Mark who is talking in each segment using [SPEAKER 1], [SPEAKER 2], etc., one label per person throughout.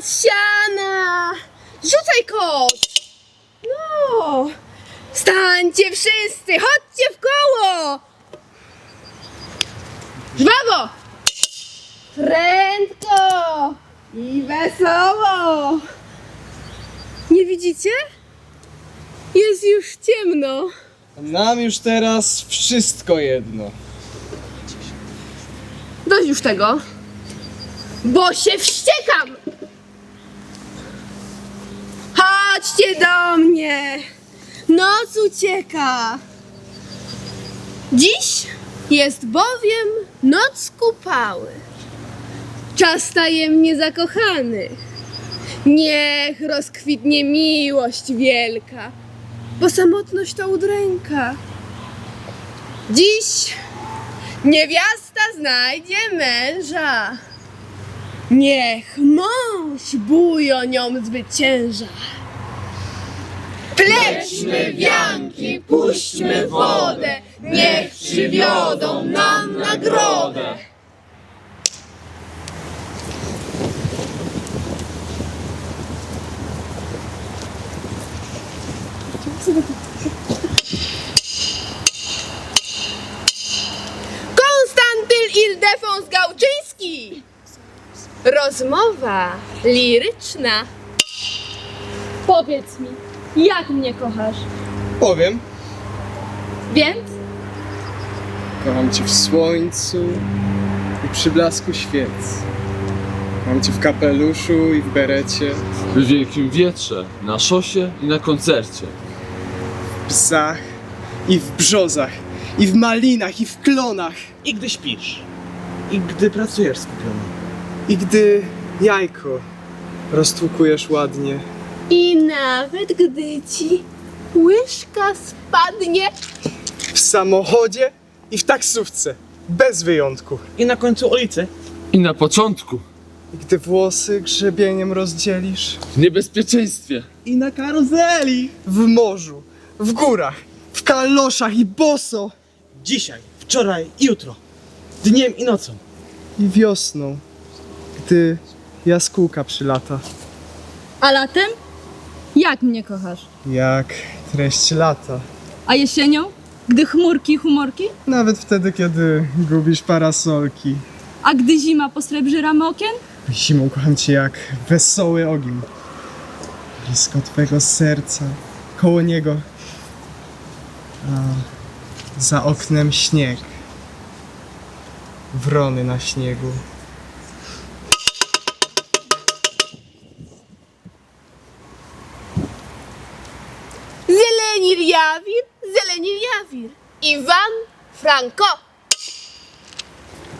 [SPEAKER 1] Od siana! Rzucaj kot! No! Stańcie wszyscy! Chodźcie w koło! Żwawo! Prędko! I wesoło! Nie widzicie? Jest już ciemno.
[SPEAKER 2] Nam już teraz wszystko jedno.
[SPEAKER 1] Dość już tego. Bo się wściekam! Chodźcie do mnie! Noc ucieka. Dziś jest bowiem noc kupały. Czas tajemnie zakochanych. Niech rozkwitnie miłość wielka, bo samotność to udręka. Dziś Niewiasta znajdzie męża. Niech mąż bujo nią zwycięża. Plećmy wianki, puśćmy wodę, niech przywiodą nam nagrodę. Konstantyl Ildefons Gałczyński. Rozmowa liryczna.
[SPEAKER 3] Powiedz mi, jak mnie kochasz?
[SPEAKER 2] Powiem,
[SPEAKER 3] Więc?
[SPEAKER 2] kocham cię w słońcu i przy blasku świec. Kocham cię w kapeluszu i w berecie,
[SPEAKER 4] W wielkim wietrze, na szosie i na koncercie.
[SPEAKER 2] w psach i w brzozach, i w malinach, i w klonach.
[SPEAKER 5] I gdy śpisz. I gdy pracujesz skupiony.
[SPEAKER 2] I gdy jajko roztłukujesz ładnie,
[SPEAKER 1] I nawet gdy ci łyżka spadnie,
[SPEAKER 2] w samochodzie i w taksówce, bez wyjątku.
[SPEAKER 5] I na końcu ulicy.
[SPEAKER 4] I na początku,
[SPEAKER 2] I gdy włosy grzebieniem rozdzielisz,
[SPEAKER 4] w niebezpieczeństwie.
[SPEAKER 5] I na karuzeli.
[SPEAKER 2] w morzu, w górach, w kaloszach i boso,
[SPEAKER 5] Dzisiaj, wczoraj i jutro. Dniem i nocą.
[SPEAKER 2] i wiosną, gdy jaskółka przylata,
[SPEAKER 3] A latem? Jak mnie kochasz?
[SPEAKER 2] jak treść lata.
[SPEAKER 3] A jesienią? Gdy chmurki i humorki?
[SPEAKER 2] Nawet wtedy, kiedy gubisz parasolki.
[SPEAKER 3] A gdy zima posrebrzy ramy okien?
[SPEAKER 2] Zimą kocham cię jak wesoły ogień. Blisko twego serca, koło niego. A za oknem śnieg. Wrony na śniegu.
[SPEAKER 1] Зеленів явір, зеленів явір. Іван Франко.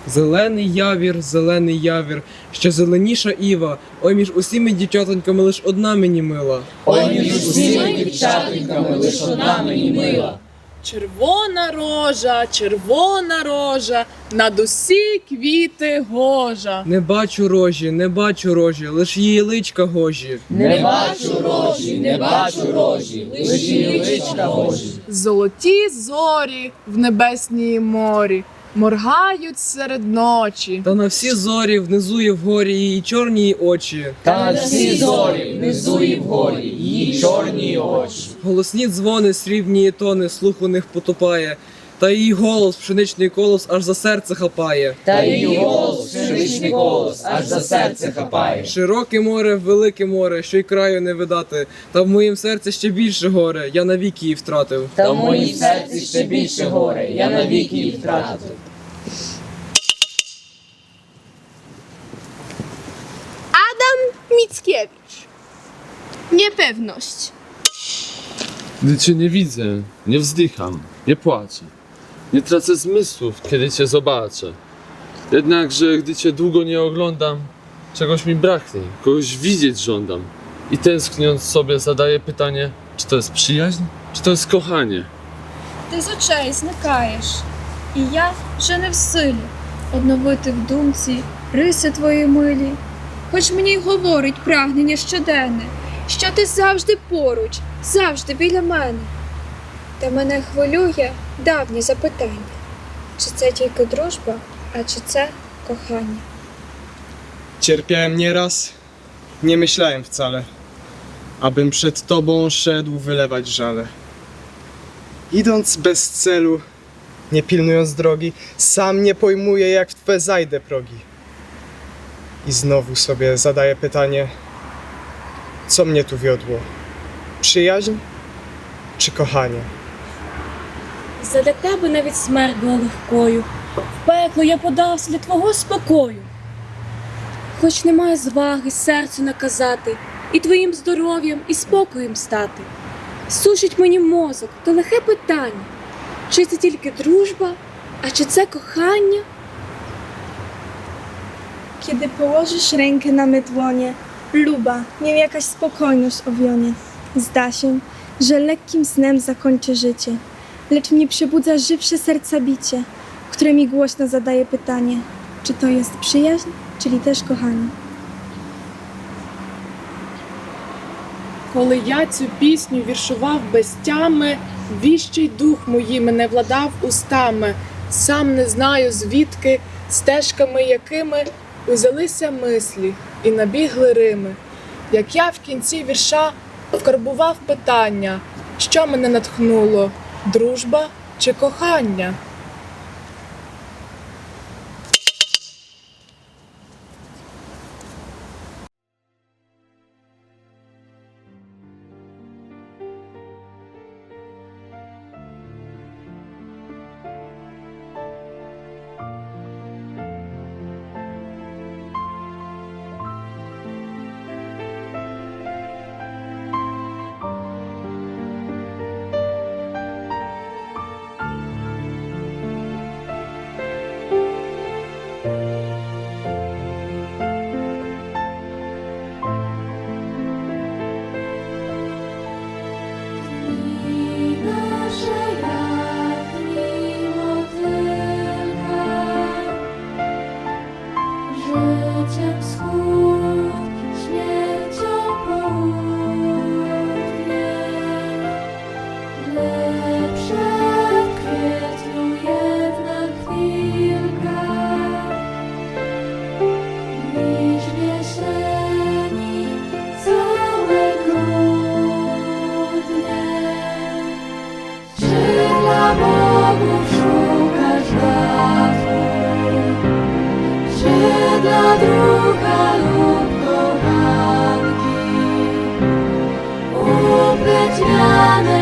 [SPEAKER 6] Зелений явір, зелений явір, Ще зеленіша Іва, ой між усіми дівчатоньками лиш одна мені мила. Ой між усіми дівчатоньками лиш одна мені мила.
[SPEAKER 7] Червона рожа, червона рожа, над усі квіти гожа.
[SPEAKER 6] Не бачу рожі, не бачу рожі, лиш її личка гожі.
[SPEAKER 7] не бачу рожі, не бачу рожі лишка рожі, Золоті зорі в небесній морі моргають серед ночі.
[SPEAKER 6] Та на всі зорі внизу і вгорі її чорні очі.
[SPEAKER 8] Та на всі зорі, внизу і вгорі, її чорні очі.
[SPEAKER 6] Голосні дзвони, срібні і тони, слух у них потопає. Та її голос, пшеничний колос аж за серце хапає.
[SPEAKER 8] Та її голос, пшеничний голос, аж за серце хапає.
[SPEAKER 6] Широке море, велике море, що й краю не видати. Та в моїм серці ще більше горе, я навіки її втратив.
[SPEAKER 8] Та в моїй серці ще більше горе, я навіки їх втратив.
[SPEAKER 1] Adam Mickiewicz. Niepewność.
[SPEAKER 4] Gdy cię nie widzę, nie wzdycham, nie płaczę. Nie tracę zmysłów, kiedy cię zobaczę. Jednakże, gdy cię długo nie oglądam, czegoś mi braknie, kogoś widzieć żądam. I tęskniąc sobie zadaję pytanie, czy to jest przyjaźń, czy to jest kochanie?
[SPEAKER 9] Ти з очей зникаєш, і я вже не в силі одновити в думці риси твої милі. Хоч мені й говорить прагнення щоденне, що ти завжди поруч, завжди біля мене. Та мене хвилює давнє запитання, чи це тільки дружба, a czy co, kochanie?
[SPEAKER 2] Cierpiałem nieraz, nie myślałem wcale, abym przed tobą szedł wylewać żale. Idąc bez celu, nie pilnując drogi, sam nie pojmuję, jak w twe zajdę progi. I znowu sobie zadaję pytanie, co mnie tu wiodło? Przyjaźń czy kochanie?
[SPEAKER 10] Zadeptałby nawet zmarł w głoju. В пекло я подався для твого спокою. Хоч немає зваги серцю наказати, і твоїм здоров'ям, і спокоєм стати. Сушить мені мозок, то лихе питання, чи це тільки дружба, а чи це кохання?
[SPEAKER 9] Kiedy położysz rękę na me dłonie, luba, niech jakaś spokojność owionie. Zda się, że lekkim snem zakończę życie, lecz mnie przebudza żywsze serca bicie, które mi głośno zadaje pytanie, czy to jest przyjaźń, czyli też kochanie.
[SPEAKER 11] Коли я цю пісню віршував без тями, віщий дух моїм не владав устами, сам не знаю звідки, стежками якими узялися мислі і набігли рими. Як я в кінці вірша вкарбував питання, що мене натхнуло, дружба чи кохання?
[SPEAKER 10] Lub kochanki Upleć wiane